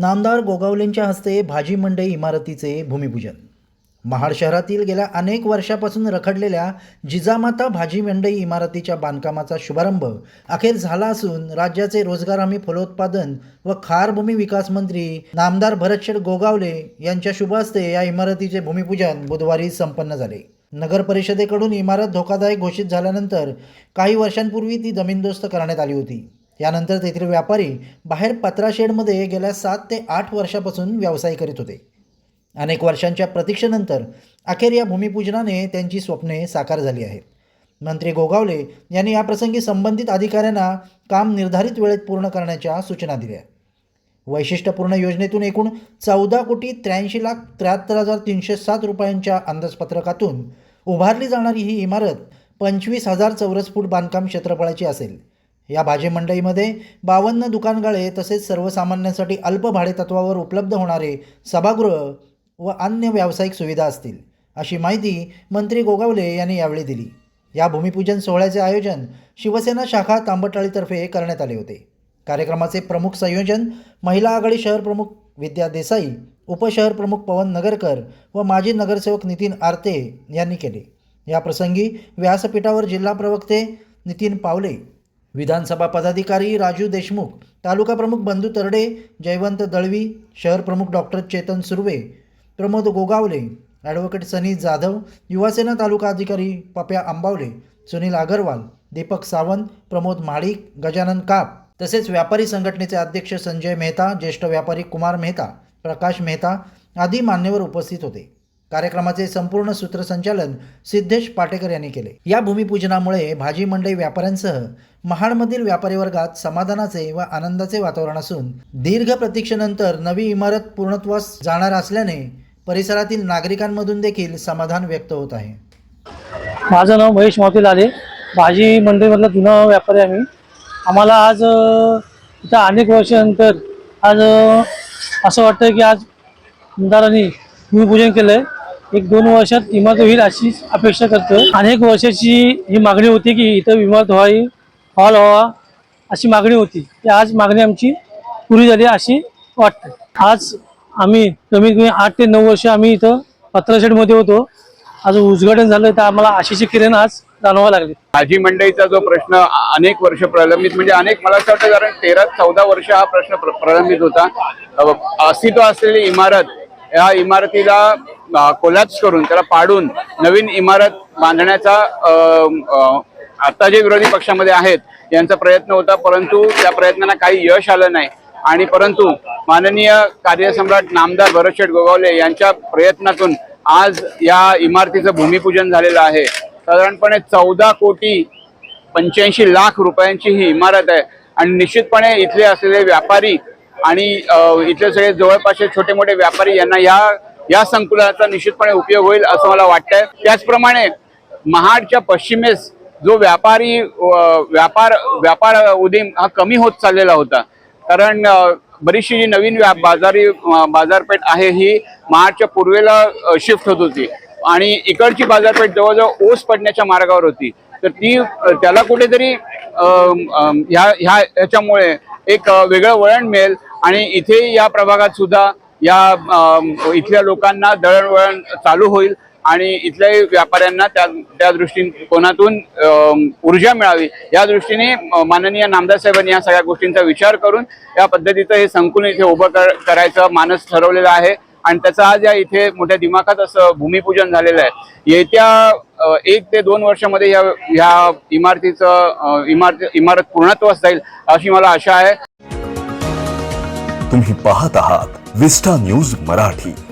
नामदार गोगावलेंच्या हस्ते भाजी मंडई इमारतीचे भूमिपूजन. महाड शहरातील गेल्या अनेक वर्षापासून रखडलेल्या जिजामाता भाजी मंडई इमारतीच्या बांधकामाचा शुभारंभ अखेर झाला असून राज्याचे रोजगार हमी फलोत्पादन व खारभूमी विकास मंत्री नामदार भरतशेठ गोगावले यांच्या शुभ हस्ते या इमारतीचे भूमिपूजन बुधवारी संपन्न झाले. नगर परिषदेकडून इमारत धोकादायक घोषित झाल्यानंतर काही वर्षांपूर्वी ती जमीनदोस्त करण्यात आली होती. यानंतर तेथील व्यापारी बाहेर पत्रा शेडमध्ये गेल्या सात ते आठ वर्षापासून व्यवसाय करीत होते. अनेक वर्षांच्या प्रतीक्षेनंतर अखेर या भूमिपूजनाने त्यांची स्वप्ने साकार झाली आहेत. मंत्री गोगावले यांनी याप्रसंगी संबंधित अधिकाऱ्यांना काम निर्धारित वेळेत पूर्ण करण्याच्या सूचना दिल्या. वैशिष्ट्यपूर्ण योजनेतून एकूण चौदा कोटी त्र्याऐंशी लाख त्र्याहत्तर हजार तीनशे सात रुपयांच्या अंदाजपत्रकातून उभारली जाणारी ही इमारत पंचवीस हजार चौरस फूट बांधकाम क्षेत्रफळाची असेल. या भाजी मंडईमध्ये बावन्न दुकानगाळे तसेच सर्वसामान्यांसाठी अल्प भाडेतत्वावर उपलब्ध होणारे सभागृह व अन्य व्यावसायिक सुविधा असतील अशी माहिती मंत्री गोगावले यांनी यावेळी दिली. या भूमिपूजन सोहळ्याचे आयोजन शिवसेना शाखा तांबटाळीतर्फे करण्यात आले होते. कार्यक्रमाचे प्रमुख संयोजन महिला आघाडी शहर प्रमुख विद्या देसाई उपशहर प्रमुख पवन नगरकर व माजी नगरसेवक नितीन आरते यांनी केले. या प्रसंगी व्यासपीठावर जिल्हा प्रवक्ते नितीन पावले विधानसभा पदाधिकारी राजू देशमुख तालुका प्रमुख बंधू तरडे जयवंत दळवी शहर प्रमुख डॉक्टर चेतन सुर्वे प्रमोद गोगावले ॲडव्होकेट सनी जाधव युवासेना तालुका अधिकारी पप्या आंबावले सुनील अगरवाल दीपक सावंत प्रमोद माळिक गजानन काप. तसेच व्यापारी संघटनेचे अध्यक्ष संजय मेहता ज्येष्ठ व्यापारी कुमार मेहता प्रकाश मेहता आदी मान्यवर उपस्थित होते. कार्यक्रमाचे संपूर्ण सूत्रसंचालन सिद्धेश पाटेकर यांनी केले. या भूमिपूजनामुळे भाजी मंडई व्यापाऱ्यांसह महाडमधील व्यापारी वर्गात समाधानाचे व आनंदाचे वातावरण असून दीर्घ प्रतीक्षेनंतर नवी इमारत पूर्णत्वास जाणार असल्याने परिसरातील नागरिकांमधून देखील समाधान व्यक्त होत आहे. माझं नाव महेश मोती लाले. भाजी मंडईमधला जुना व्यापारी आहे आम्ही. आम्हाला आज इथं अनेक वर्षानंतर आज असं वाटतं की आज आमदारांनी भूमिपूजन केलं आहे एक दोन वर्षात इमारत होईल अशी अपेक्षा करतो अनेक वर्षाची ही मागणी होती की इथं इमारत व्हावी हॉल व्हावा अशी मागणी होती. ती आज मागणी आमची पुरी झाली अशी वाटते आज आम्ही कमीत कमी आठ ते नऊ वर्ष आम्ही इथं पत्राशेडमध्ये होतो. आज उद्घाटन झालं तर आम्हाला अशीची किरण आज जाणवावं लागली. भाजी मंडईचा जो प्रश्न अनेक वर्ष प्रलंबित म्हणजे अनेक मला असं वाटतं कारण तेरा चौदा वर्ष हा प्रश्न प्र- प्रलंबित होता. अस्तित्व असलेली इमारत या इमारतीला कोलॅप्स करून त्याला पाडून नवीन इमारत बांधण्याचा आता जे विरोधी पक्षामध्ये आहेत यांचा प्रयत्न होता परंतु त्या प्रयत्नांना काही यश आलं नाही. आणि परंतु माननीय कार्यसम्राट नामदार भरतशेठ गोगावले यांच्या प्रयत्नातून आज या इमारतीचं भूमिपूजन झालेलं आहे. साधारणपणे चौदा कोटी पंच्याऐंशी लाख रुपयांची ही इमारत आहे. आणि निश्चितपणे इथले असलेले व्यापारी आणि इथले सगळे जवळपासचे छोटे मोठे व्यापारी यांना या या संकुलाचा निश्चितपणे उपयोग होईल असं मला वाटतंय. त्याचप्रमाणे महाडच्या पश्चिमेस जो व्यापारी व्यापार व्यापार उदीम हा कमी होत चाललेला होता. कारण बरीचशी जी नवीन व्या बाजारी बाजारपेठ आहे ही महाडच्या पूर्वेला शिफ्ट होत होती. आणि इकडची बाजारपेठ जवळजवळ ओस पडण्याच्या मार्गावर होती. तर ती त्याला कुठेतरी ह्या ह्या ह्याच्यामुळे एक वेगळं वळण मिळेल. आणि इथे या प्रभागात सुद्धा या इथल्या लोकांना दळणवळण चालू होईल आणि इथल्याही व्यापाऱ्यांना त्या त्या दृष्टी कोणातून ऊर्जा मिळावी या दृष्टीने माननीय नामदार साहेबांनी या सगळ्या गोष्टींचा विचार करून या पद्धतीचं हे संकुल इथे उभं कर करायचं मानस ठरवलेलं आहे. आणि त्याचं आज या इथे मोठ्या दिमाखात असं भूमिपूजन झालेलं आहे. येत्या एक ते दोन वर्षामध्ये या ह्या इमारतीचं अ, इमारत इमारत पूर्णत्वास जाईल अशी मला आशा आहे. तुम्ही पाहत आहात विस्टा न्यूज मराठी.